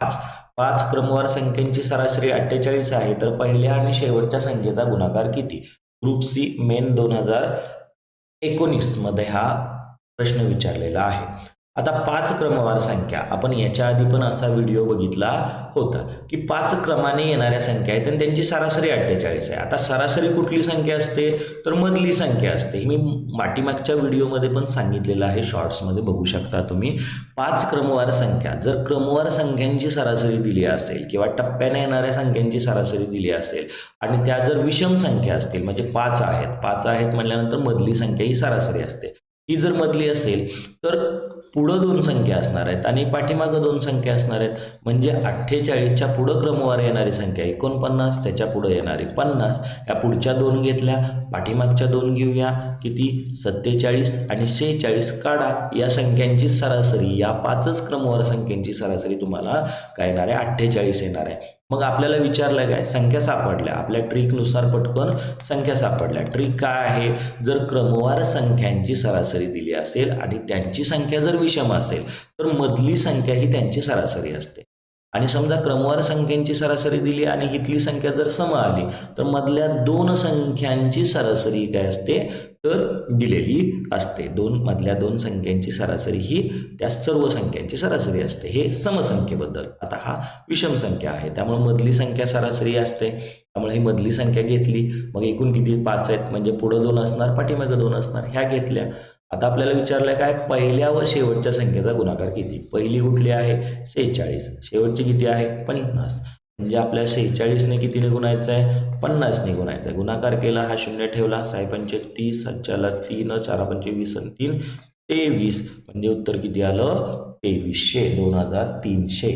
पाच. पाच क्रमवार संख्यांची सरासरी अठ्ठेचाळीस आहे. तर पहिल्या आणि शेवटच्या संख्येचा गुणाकार किती? ग्रुप सी मेन दोन हजार एकोणीसमध्ये हा प्रश्न विचारलेला आहे. आता पाच क्रमवार संख्या. आपण याच्या आधी पण असा व्हिडिओ बघितला होता की पाच क्रमाने येणाऱ्या संख्या आहेत आणि त्यांची सरासरी अठ्ठेचाळीस आहे. आता सरासरी कुठली संख्या असते? तर मधली संख्या असते. ही मी माटीमागच्या व्हिडिओमध्ये पण सांगितलेलं आहे. शॉर्ट्समध्ये बघू शकता तुम्ही. पाच क्रमवार संख्या. जर क्रमवार संख्यांची सरासरी दिली असेल किंवा टप्प्याने येणाऱ्या संख्यांची सरासरी दिली असेल आणि त्या जर विषम संख्या असतील म्हणजे पाच आहेत. पाच आहेत म्हटल्यानंतर मधली संख्या ही सरासरी असते. ही जर मधली असेल तर पुढं दोन संख्या असणार आहेत आणि पाठीमागं दोन संख्या असणार आहेत. म्हणजे अठ्ठेचाळीसच्या पुढं क्रमवार येणारी संख्या एकोणपन्नास त्याच्या पुढं येणारी पन्नास. या पुढच्या दोन घेतल्या पाठीमागच्या दोन घेऊया. किती? सत्तेचाळीस आणि शेहेचाळीस काढा. या संख्यांची सरासरी या पाचच क्रमवार संख्यांची सरासरी तुम्हाला काय येणार आहे? अठ्ठेचाळीस येणार आहे. मग आपल्याला विचारलं काय? संख्या सापडल्या. आपल्या ट्रिकनुसार पटकन संख्या सापडल्या. ट्रिक काय आहे? जर क्रमवार संख्यांची सरासरी दिली असेल आणि त्यांची संख्या जर विषम असेल तर मधली संख्या ही त्यांची सरासरी असते. आणि समजा क्रमवार संख्यांची सरासरी दिली आणि हितली संख्या जर सम आली तर मधल्या दोन संख्यांची सरासरी काय असते? तर दिलेली असते. दोन मधल्या दोन संख्यांची सरासरी ही त्या सर्व संख्यांची सरासरी असते. हे समसंख्येबद्दल. आता हा विषम संख्या आहे. त्यामुळे मधली संख्या सरासरी असते. त्यामुळे ही मधली संख्या घेतली. मग एकूण किती? पाच आहेत. म्हणजे पुढं दोन असणार पाठीमागं दोन असणार. ह्या घेतल्या. आता आपल्याला विचारलं काय पहिल्या व शेवटच्या संख्येचा गुणाकार किती? पहिली कुठली आहे? शेहेचाळीस. शेवटची किती आहे? पन्नास. म्हणजे आपल्या शेहेचाळीसने कितीने गुणायचं आहे पन्नासने गुणायचं आहे गुणाकार केला हा शून्य ठेवला. साहेबांचे तीस सज्जाला तीन चारा पंचे वीस आणि तीन तेवीस. म्हणजे उत्तर किती आलं? तेवीसशे. दोन हजार तीनशे.